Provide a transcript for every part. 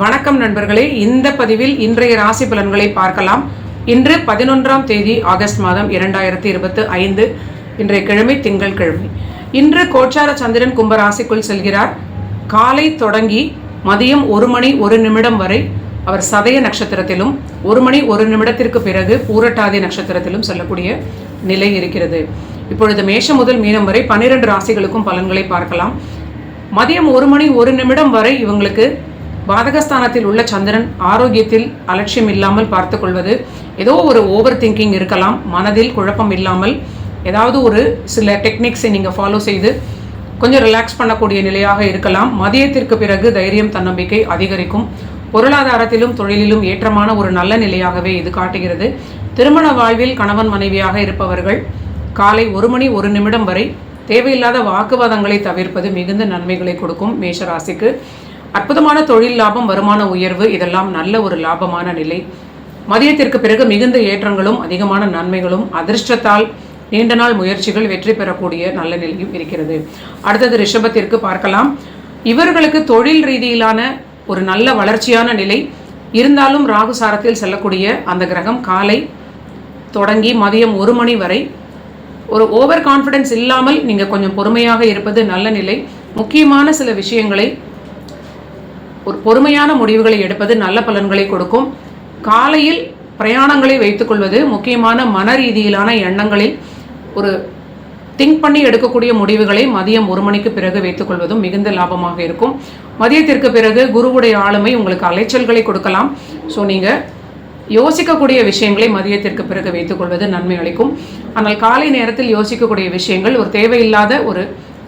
வணக்கம் நண்பர்களே. இந்த பதிவில் இன்றைய ராசி பலன்களை பார்க்கலாம். இன்று பதினொன்றாம் தேதி ஆகஸ்ட் மாதம் இரண்டாயிரத்தி இருபத்தி ஐந்து இன்றைய கிழமை திங்கள் கிழமை. இன்று கோச்சார சந்திரன் கும்ப ராசிக்குள் செல்கிறார். காலை தொடங்கி மதியம் ஒரு மணி ஒரு நிமிடம் வரை அவர் சதய நட்சத்திரத்திலும் ஒரு மணி ஒரு நிமிடத்திற்கு பிறகு பூரட்டாதி நட்சத்திரத்திலும் செல்லக்கூடிய நிலை இருக்கிறது. இப்பொழுது மேஷம் முதல் மீனம் வரை பன்னிரண்டு ராசிகளுக்கும் பலன்களை பார்க்கலாம். மதியம் ஒரு மணி ஒரு நிமிடம் வரை இவங்களுக்கு பாதகஸ்தானத்தில் உள்ள சந்திரன் ஆரோக்கியத்தில் அலட்சியம் இல்லாமல் பார்த்து கொள்வது ஏதோ ஒரு ஓவர் திங்கிங் இருக்கலாம். மனதில் குழப்பம் இல்லாமல் ஏதாவது ஒரு சில டெக்னிக்ஸை நீங்கள் ஃபாலோ செய்து கொஞ்சம் ரிலாக்ஸ் பண்ணக்கூடிய நிலையாக இருக்கலாம். மதியத்திற்கு பிறகு தைரியம் தன்னம்பிக்கை அதிகரிக்கும். பொருளாதாரத்திலும் தொழிலிலும் ஏற்றமான ஒரு நல்ல நிலையாகவே இது காட்டுகிறது. திருமண வாழ்வில் கணவன் மனைவியாக இருப்பவர்கள் காலை ஒரு மணி ஒரு நிமிடம் வரை தேவையில்லாத வாக்குவாதங்களை தவிர்ப்பது மிகுந்த நன்மைகளை கொடுக்கும் மேஷராசிக்கு. அற்புதமான தொழில் லாபம் வருமான உயர்வு இதெல்லாம் நல்ல ஒரு லாபமான நிலை. மதியத்திற்கு பிறகு மிகுந்த ஏற்றங்களும் அதிகமான நன்மைகளும் அதிர்ஷ்டத்தால் நீண்ட நாள் முயற்சிகள் வெற்றி பெறக்கூடிய நல்ல நிலையும் இருக்கிறது. அடுத்தது ரிஷபத்திற்கு பார்க்கலாம். இவர்களுக்கு தொழில் ரீதியிலான ஒரு நல்ல வளர்ச்சியான நிலை. இருந்தாலும் ராகு சாரத்தில் செல்லக்கூடிய அந்த கிரகம் காலை தொடங்கி மதியம் ஒரு மணி வரை. ஒரு ஓவர் கான்ஃபிடென்ஸ் இல்லாமல் நீங்கள் கொஞ்சம் பொறுமையாக இருப்பது நல்ல நிலை. முக்கியமான சில விஷயங்களை ஒரு பொறுமையான முடிவுகளை எடுப்பது நல்ல பலன்களை கொடுக்கும். காலையில் பிரயாணங்களை வைத்துக்கொள்வது முக்கியமான மன ரீதியிலான எண்ணங்களில் ஒரு திங்க் பண்ணி எடுக்கக்கூடிய முடிவுகளை மதியம் ஒரு மணிக்கு பிறகு வைத்துக்கொள்வதும் மிகுந்த லாபமாக இருக்கும். மதியத்திற்கு பிறகு குருவுடைய ஆளுமை உங்களுக்கு அலைச்சல்களை கொடுக்கலாம். ஸோ நீங்கள் யோசிக்கக்கூடிய விஷயங்களை மதியத்திற்கு பிறகு வைத்துக்கொள்வது நன்மை அளிக்கும். ஆனால் காலை நேரத்தில் யோசிக்கக்கூடிய விஷயங்கள் ஒரு தேவையில்லாத ஒரு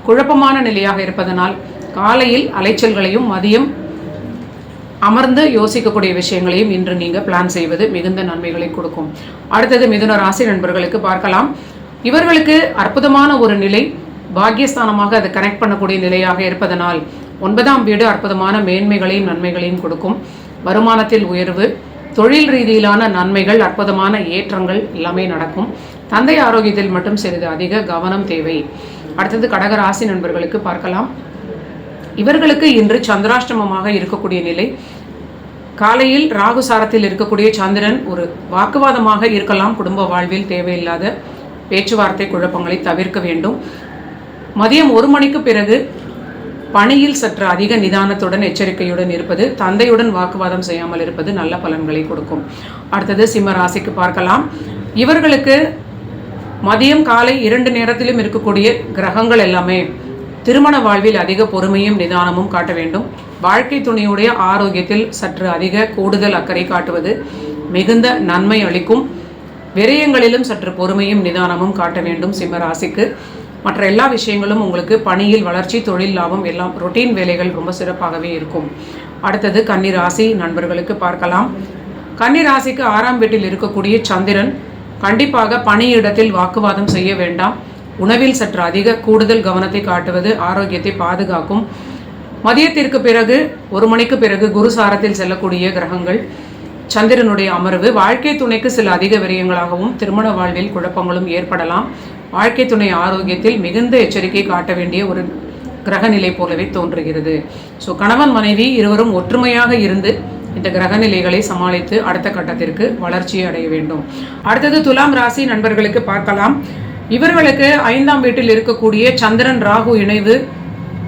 குழப்பமான நிலையாக இருப்பதனால் காலையில் அலைச்சல்களையும் மதியம் அமர்ந்து யோசிக்கக்கூடிய விஷயங்களையும் இன்று நீங்கள் பிளான் செய்வது மிகுந்த நன்மைகளை கொடுக்கும். அடுத்தது மிதுன ராசி நண்பர்களுக்கு பார்க்கலாம். இவர்களுக்கு அற்புதமான ஒரு நிலை பாக்கியஸ்தானமாக அதை கனெக்ட் பண்ணக்கூடிய நிலையாக இருப்பதனால் ஒன்பதாம் வீடு அற்புதமான மேன்மைகளையும் நன்மைகளையும் கொடுக்கும். வருமானத்தில் உயர்வு தொழில் ரீதியிலான நன்மைகள் அற்புதமான ஏற்றங்கள் எல்லாமே நடக்கும். தந்தை ஆரோக்கியத்தில் மட்டும் சிறிது அதிக கவனம் தேவை. அடுத்தது கடக ராசி நண்பர்களுக்கு பார்க்கலாம். இவர்களுக்கு இன்று சந்திராஷ்டமமாக இருக்கக்கூடிய நிலை காலையில் ராகு சாரத்தில் இருக்கக்கூடிய சந்திரன் ஒரு வாக்குவாதமாக இருக்கலாம். குடும்ப வாழ்வில் தேவையில்லாத பேச்சுவார்த்தை குழப்பங்களை தவிர்க்க வேண்டும். மதியம் ஒரு மணிக்கு பிறகு பணியில் சற்று அதிக நிதானத்துடன் எச்சரிக்கையுடன் இருப்பது தந்தையுடன் வாக்குவாதம் செய்யாமல் இருப்பது நல்ல பலன்களை கொடுக்கும். அடுத்தது சிம்ம ராசிக்கு பார்க்கலாம். இவர்களுக்கு மதியம் காலை இரண்டு நேரத்திலும் இருக்கக்கூடிய கிரகங்கள் எல்லாமே திருமண வாழ்வில் அதிக பொறுமையும் நிதானமும் காட்ட வேண்டும். வாழ்க்கை துணையுடைய ஆரோக்கியத்தில் சற்று அதிக கூடுதல் அக்கறை காட்டுவது மிகுந்த நன்மை அளிக்கும். விரயங்களிலும் சற்று பொறுமையும் நிதானமும் காட்ட வேண்டும் சிம்ம ராசிக்கு மற்ற எல்லா விஷயங்களும் உங்களுக்கு பணியில் வளர்ச்சி தொழில் லாபம் எல்லாம் ரொட்டீன் வேலைகள் ரொம்ப சிறப்பாகவே இருக்கும். அடுத்தது கன்னி ராசி நண்பர்களுக்கு பார்க்கலாம். கன்னி ராசிக்கு ஆறாம் வீட்டில் இருக்கக்கூடிய சந்திரன் கண்டிப்பாக பணியிடத்தில் வாக்குவாதம் செய்ய வேண்டாம். உணவில் சற்று அதிக கூடுதல் கவனத்தை காட்டுவது ஆரோக்கியத்தை பாதுகாக்கும். மதியத்திற்கு பிறகு ஒரு மணிக்கு பிறகு குரு சாரத்தில் செல்லக்கூடிய கிரகங்கள் சந்திரனுடைய அமர்வு. வாழ்க்கை துணைக்கு சில அதிக விரயங்களாகவும் திருமண வாழ்வில் குழப்பங்களும் ஏற்படலாம். வாழ்க்கை துணை ஆரோக்கியத்தில் மிகுந்த எச்சரிக்கை காட்ட வேண்டிய ஒரு கிரகநிலை போலவே தோன்றுகிறது. ஸோ கணவன் மனைவி இருவரும் ஒற்றுமையாக இருந்து இந்த கிரகநிலைகளை சமாளித்து அடுத்த கட்டத்திற்கு வளர்ச்சி அடைய வேண்டும். அடுத்தது துலாம் ராசி நண்பர்களுக்கு பார்க்கலாம். இவர்களுக்கு ஐந்தாம் வீட்டில் இருக்கக்கூடிய சந்திரன் ராகு இணைவு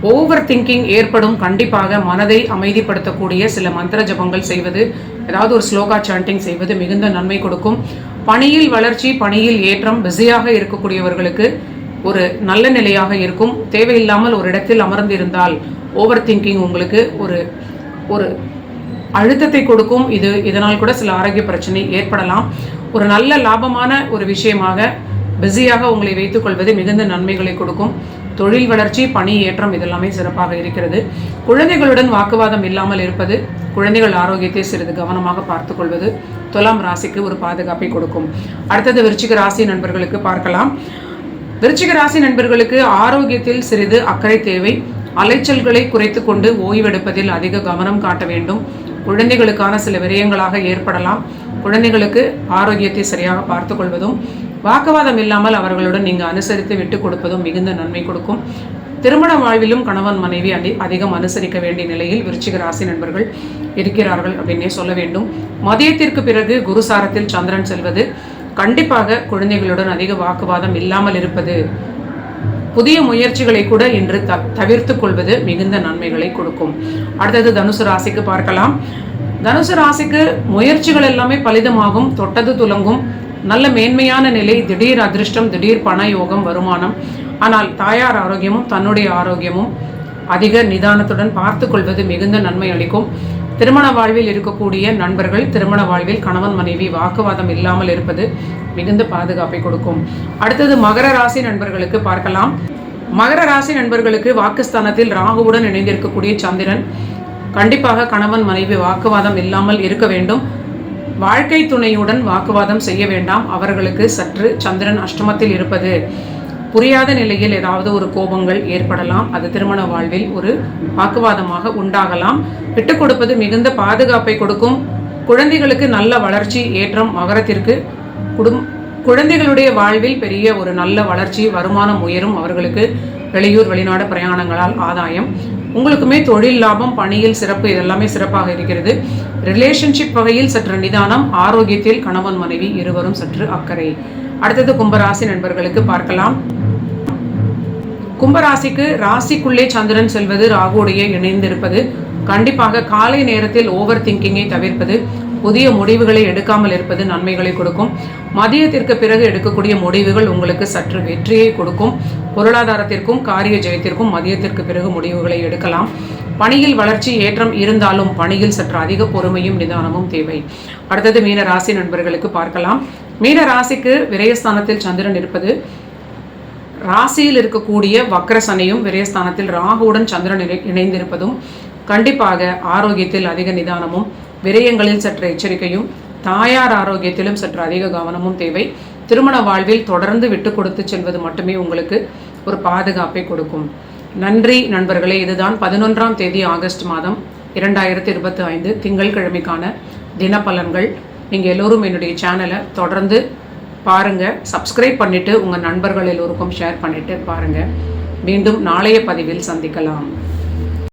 ஓவர் திங்கிங் ஏற்படும். கண்டிப்பாக மனதை அமைதிப்படுத்தக்கூடிய சில மந்திர ஜபங்கள் செய்வது ஏதாவது ஒரு ஸ்லோகா சாண்டிங் செய்வது மிகுந்த நன்மை கொடுக்கும். பணியில் வளர்ச்சி பணியில் ஏற்றம் பிஸியாக இருக்கக்கூடியவர்களுக்கு ஒரு நல்ல நிலையாக இருக்கும். தேவையில்லாமல் ஒரு இடத்தில் அமர்ந்திருந்தால் ஓவர் திங்கிங் உங்களுக்கு ஒரு ஒரு அழுத்தத்தை கொடுக்கும். இது இதனால் கூட சில ஆரோக்கிய பிரச்சனை ஏற்படலாம். ஒரு நல்ல லாபமான ஒரு விஷயமாக பிஸியாக உங்களை வைத்துக்கொள்வது மிகுந்த நன்மைகளை கொடுக்கும். தொழில் வளர்ச்சி பணி ஏற்றம் இதெல்லாமே சிறப்பாக இருக்கிறது. குழந்தைகளுடன் வாக்குவாதம் இல்லாமல் இருப்பது குழந்தைகள் ஆரோக்கியத்தை சிறிது கவனமாக பார்த்துக்கொள்வது துலாம் ராசிக்கு ஒரு பாதுகாப்பை கொடுக்கும். அடுத்தது விருச்சிக ராசி நண்பர்களுக்கு பார்க்கலாம். விருச்சிக ராசி நண்பர்களுக்கு ஆரோக்கியத்தில் சிறிது அக்கறை தேவை. அலைச்சல்களை குறைத்து கொண்டு ஓய்வெடுப்பதில் அதிக கவனம் காட்ட வேண்டும். குழந்தைகளுக்கான சில விரயங்களாக ஏற்படலாம். குழந்தைகளுக்கு ஆரோக்கியத்தை சரியாக பார்த்து கொள்வதும் வாக்குவாதம் இல்லாமல் அவர்களுடன் நீங்கள் அனுசரித்து விட்டு கொடுப்பதும் மிகுந்த நன்மை கொடுக்கும். திருமண வாழ்விலும் கணவன் மனைவி அதி அதிகம் அனுசரிக்க வேண்டிய நிலையில் விருச்சிக ராசி நண்பர்கள் இருக்கிறார்கள் அப்படின்னே சொல்ல வேண்டும். மதியத்திற்கு பிறகு குருசாரத்தில் சந்திரன் செல்வது கண்டிப்பாக குழந்தைகளுடன் அதிக வாக்குவாதம் இல்லாமல் இருப்பது புதிய முயற்சிகளை கூட இன்று த தவிர்த்து கொள்வது மிகுந்த நன்மைகளை கொடுக்கும். அடுத்தது தனுசு ராசிக்கு பார்க்கலாம். தனுசு ராசிக்கு முயற்சிகள் எல்லாமே பலிதமாகும் தொட்டது துலங்கும் நல்ல மேன்மையான நிலை திடீர் அதிர்ஷ்டம் திடீர் பண யோகம் வருமானம். ஆனால் தாயார் ஆரோக்கியமும் தன்னுடைய ஆரோக்கியமும் அதிக நிதானத்துடன் பார்த்து கொள்வது மிகுந்த நன்மை அளிக்கும். திருமண வாழ்வில் இருக்கக்கூடிய நண்பர்கள் திருமண வாழ்வில் கணவன் மனைவி வாக்குவாதம் இல்லாமல் இருப்பது மிகுந்த பாதுகாப்பை கொடுக்கும். அடுத்தது மகர ராசி நண்பர்களுக்கு பார்க்கலாம். மகர ராசி நண்பர்களுக்கு வாக்குஸ்தானத்தில் ராகுவுடன் இணைந்திருக்கக்கூடிய சந்திரன். கண்டிப்பாக கணவன் மனைவி வாக்குவாதம் இல்லாமல் இருக்க வேண்டும். வாழ்க்கை துணையுடன் வாக்குவாதம் செய்ய வேண்டாம். அவர்களுக்கு சற்று சந்திரன் அஷ்டமத்தில் இருப்பது. புரியாத நிலையில் ஏதாவது ஒரு கோபங்கள் ஏற்படலாம். அது திருமண வாழ்வில் ஒரு வாக்குவாதமாக உண்டாகலாம். விட்டுக் கொடுப்பது மிகுந்த பாதுகாப்பை கொடுக்கும். குழந்தைகளுக்கு நல்ல வளர்ச்சி ஏற்றம் மகரத்திற்கு குடும் குழந்தைகளுடைய வாழ்வில் பெரிய ஒரு நல்ல வளர்ச்சி வருமானம் உயரும். அவர்களுக்கு வெளியூர் வெளிநாடு பிரயாணங்களால் ஆதாயம். உங்களுக்குமே தொழில் லாபம் பணியில் சிறப்பு இதெல்லாமே சிறப்பாக இருக்கிறது. ரிலேஷன்ஷிப் வகையில் சற்று நிதானம் ஆரோக்கியத்தில் கணவன் மனைவி இருவரும் சற்று அக்கறை. அடுத்தது கும்பராசி நண்பர்களுக்கு பார்க்கலாம். கும்பராசிக்கு ராசிக்குள்ளே சந்திரன் செல்வது ராகுடைய இணைந்திருப்பது கண்டிப்பாக காலை நேரத்தில் ஓவர் திங்கிங்கை தவிர்ப்பது புதிய முடிவுகளை எடுக்காமல் இருப்பது நன்மைகளை கொடுக்கும். மதியத்திற்கு பிறகு எடுக்கக்கூடிய முடிவுகள் உங்களுக்கு சற்று வெற்றியை கொடுக்கும். பொருளாதாரத்திற்கும் காரிய ஜெயத்திற்கும் மதியத்திற்கு பிறகு முடிவுகளை எடுக்கலாம். பணியில் வளர்ச்சி ஏற்றம் இருந்தாலும் பணியில் சற்று அதிக பொறுமையும் நிதானமும் தேவை. அடுத்தது மீன ராசி நண்பர்களுக்கு பார்க்கலாம். மீன ராசிக்கு விரயஸ்தானத்தில் சந்திரன் இருப்பது ராசியில் இருக்கக்கூடிய வக்ரசனையும் விரயஸ்தானத்தில் ராகுவுடன் சந்திரன் இணைந்திருப்பதும் கண்டிப்பாக ஆரோக்கியத்தில் அதிக நிதானமும் விரயங்களில் சற்று எச்சரிக்கையும் தாயார் ஆரோக்கியத்திலும் சற்று அதிக கவனமும் தேவை. திருமண வாழ்வில் தொடர்ந்து விட்டு கொடுத்து செல்வது மட்டுமே உங்களுக்கு ஒரு பாதுகாப்பை கொடுக்கும். நன்றி நண்பர்களே இதுதான் பதினொன்றாம் தேதி ஆகஸ்ட் மாதம் இரண்டாயிரத்தி இருபத்தி ஐந்து திங்கட்கிழமைக்கான தினப்பலன்கள். நீங்கள் எல்லோரும் என்னுடைய சேனலை தொடர்ந்து பாருங்கள் சப்ஸ்கிரைப் பண்ணிவிட்டு உங்கள் நண்பர்கள் எல்லோருக்கும் ஷேர் பண்ணிவிட்டு பாருங்கள் மீண்டும் நாளைய பதிவில் சந்திக்கலாம்.